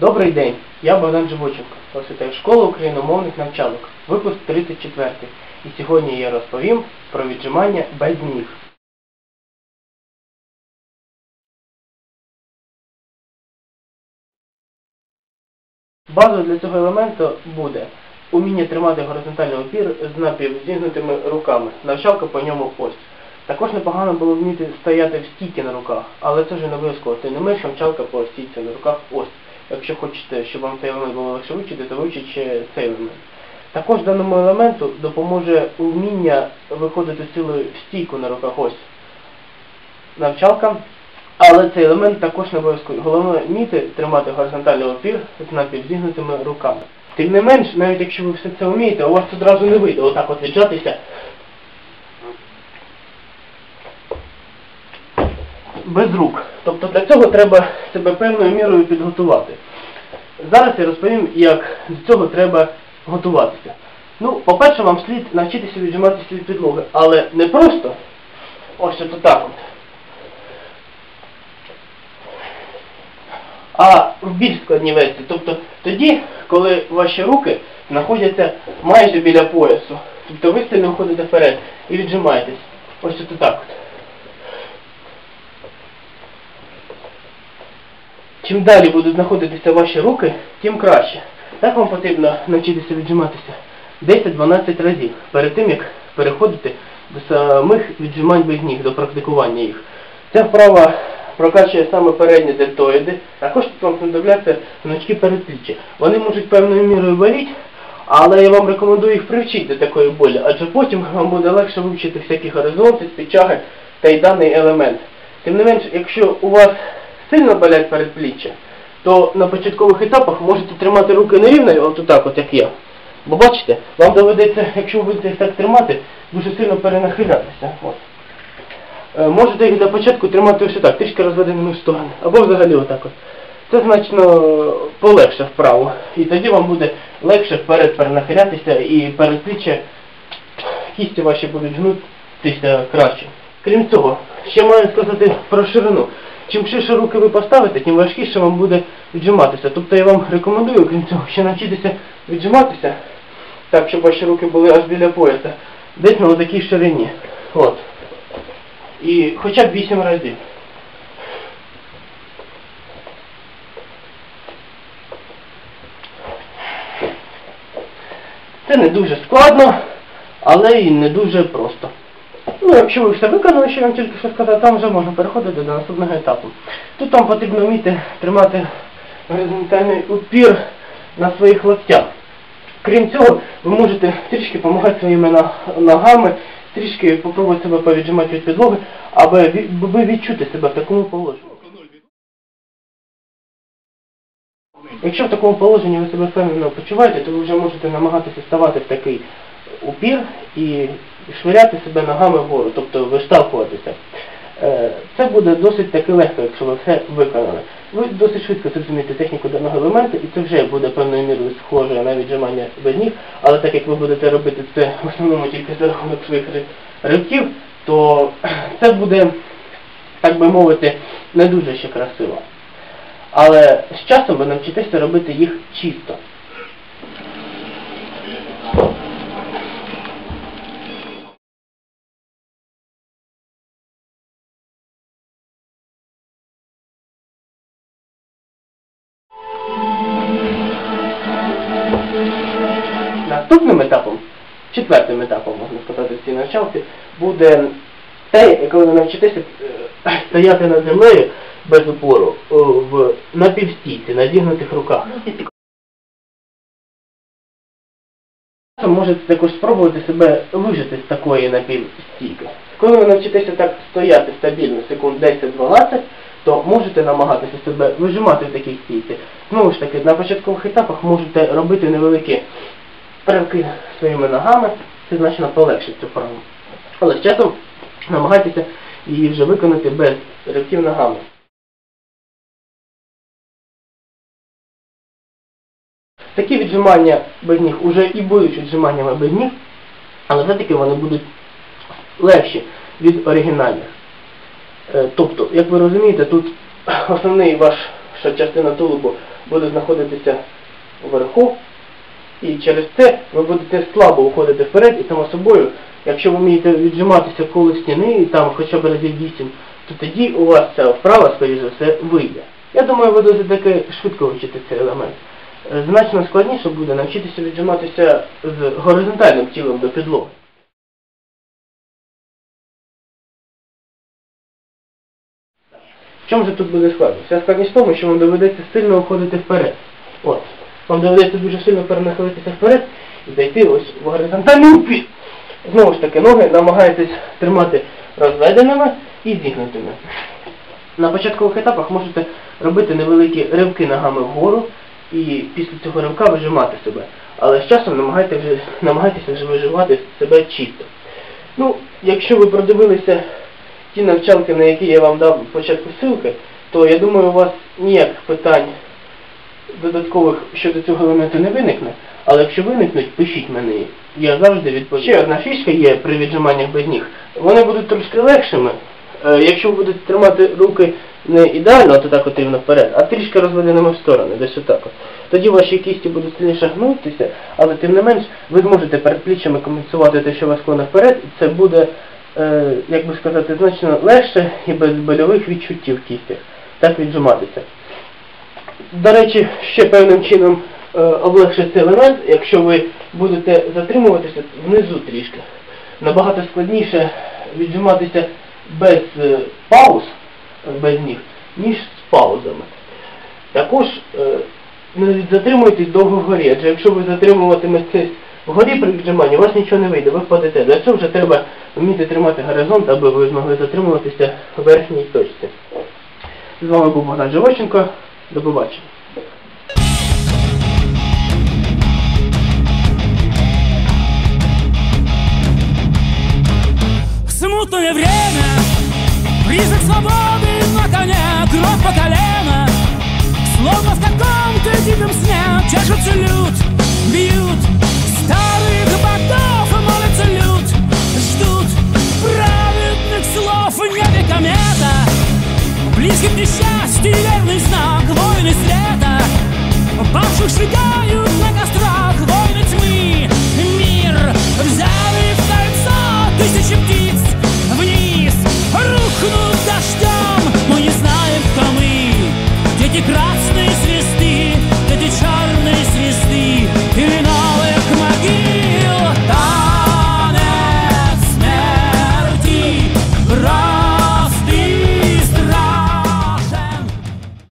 Добрий день, я Богдан Живоченко, освітаю школу україномовних навчалок, випуск 34. І сьогодні я розповім про віджимання без ніг. Базою для цього елементу буде уміння тримати горизонтальний опір з напівзігнутими руками. Навчалка по ньому ось. Також непогано було вміти стояти в стійці на руках, але це вже не обов'язково. Тим не менш, навчалка по стійці на руках ось. Якщо хочете, щоб вам цей елемент було легше вивчити, то вивчіть цей елемент. Також даному елементу допоможе вміння виходити силою в стійку на руках ось. Навчалка. Але цей елемент також не обов'язковий. Головне вміти тримати горизонтальний опір з напівзігнутими руками. Тим не менш, навіть якщо ви все це вмієте, у вас одразу не вийде отак от віджатися. Без рук. Тобто для цього треба себе певною мірою підготувати. Зараз я розповім, як до цього треба готуватися. Ну, по-перше, вам слід навчитися віджиматися від підлоги, але не просто ось от так от. а в більш складній версії. Тобто тоді, коли ваші руки знаходяться майже біля поясу. Тобто ви сильно виходите вперед і віджимаєтесь. Ось от так от. Чим далі будуть знаходитися ваші руки, тим краще. Так вам потрібно навчитися віджиматися 10-12 разів перед тим, як переходити до самих віджимань без ніг, до практикування їх. Ця вправа прокачує саме передні дельтоїди, також тут вам знадобляться гнучки передпліччя. Вони можуть певною мірою боліти, але я вам рекомендую їх привчити до такої болі, адже потім вам буде легше вивчити всякі горизонти, спідчаги та й даний елемент. Тим не менш, якщо у вас сильно болять передпліччя, то на початкових етапах можете тримати руки нерівно, от так, от як я. Бо бачите, вам доведеться, якщо ви будете їх так тримати, дуже сильно перенахилятися. От. Е, Можете їх для початку тримати ось так, трішки розведеними в сторони. Або взагалі отак от. Це значно полегше вправо. І тоді вам буде легше вперед перенахилятися і передпліччя кісті ваші будуть гнутися краще. Крім цього, ще маю сказати про ширину. Чим ширше руки ви поставите, тим важкіше вам буде віджиматися. Тобто я вам рекомендую, крім цього, ще навчитися віджиматися, так, щоб ваші руки були аж біля пояса, десь на такій ширині. От. І хоча б 8 разів. Це не дуже складно, але і не дуже просто. Ну, якщо ви все виконали, що я вам тільки що сказав, там вже можна переходити до наступного етапу. Тут вам потрібно вміти тримати горизонтальний упір на своїх локтях. Крім цього, ви можете трішки допомагати своїми ногами, трішки попробувати себе повіджимати від підлоги, аби відчути себе в такому положенні. Якщо в такому положенні ви себе впевнено почуваєте, то ви вже можете намагатися ставати в такий упір і швиряти себе ногами вгору, тобто виштовхуватися. Е, Це буде досить таки легко, якщо ви все виконали. Ви досить швидко зрозумієте техніку даного елементу, і це вже буде певною мірою схоже на віджимання без ніг, але так як ви будете робити це в основному тільки за рахунок своїх ри- ривків, то це буде, так би мовити, не дуже ще красиво. Але з часом ви навчитеся робити їх чисто. Наступним етапом, четвертим етапом, можна сказати, в цій навчалці, буде те, коли ви навчитеся е, стояти над землею без опору в напівстійці, на зігнутих руках. Можете також спробувати себе вижити з такої напівстійки. Коли ви навчитеся так стояти стабільно секунд 10-12, то можете намагатися себе вижимати в такій стійці. Знову ж таки, на початкових етапах можете робити невеликі ривки своїми ногами, це значно полегшить цю вправу. Але з часом намагайтеся її вже виконати без ривків ногами. Такі віджимання без ніг уже і будуть віджиманнями без ніг, але все-таки вони будуть легші від оригінальних. Е, Тобто, як ви розумієте, тут основний ваш частина тулубу буде знаходитися вверху, і через це ви будете слабо уходити вперед, і само собою, якщо ви вмієте віджиматися коло стіни, і там хоча б разів 8, то тоді у вас ця вправа, скоріш за все, вийде. Я думаю, ви досить таки швидко вчите цей елемент. Е, Значно складніше буде навчитися віджиматися з горизонтальним тілом до підлоги. В чому же тут буде складність? Вся складність в тому, що вам доведеться сильно уходити вперед. От. Вам доведеться дуже сильно перенахилитися вперед і зайти ось в горизонтальний упір. Знову ж таки, ноги намагаєтесь тримати розведеними і зігнутими. На початкових етапах можете робити невеликі ривки ногами вгору і після цього ривка вижимати себе. Але з часом намагайтеся вже, намагайтеся вже виживати себе чисто. Ну, якщо ви продивилися ті навчалки, на які я вам дав спочатку ссылки, то я думаю, у вас ніяких питань додаткових щодо цього елементу не виникне. Але якщо виникнуть, пишіть мені. Я завжди відповім. Ще одна фішка є при віджиманнях без ніг. Вони будуть трошки легшими. Е, Якщо ви будете тримати руки не ідеально, то так от рівно вперед, а трішки розведеними в сторони, десь отак от. Тоді ваші кісті будуть сильніше гнутися, але тим не менш ви зможете перед пліччями компенсувати те, що вас клоне вперед, і це буде, е, як би сказати, значно легше і без больових відчуттів в кістях. Так віджиматися. До речі, ще певним чином е, облегшить цей елемент, якщо ви будете затримуватися внизу трішки. Набагато складніше віджиматися без е, пауз, без ніг, ніж з паузами. Також е, не затримуйтесь довго вгорі, адже якщо ви затримуватиметесь вгорі при віджиманні, у вас нічого не вийде, ви впадете. Для цього вже треба вміти тримати горизонт, аби ви змогли затримуватися в верхній точці. З вами був Богдан Живощенко. До побачення. Смутное время Призрак свободы на коне Кровь по колено. Словно в каком-то диком сне Чешется люд, бьют. Старых ботов молятся люд Ждут праведных слов Небе комета. Близким знак Войны света Павших сжигают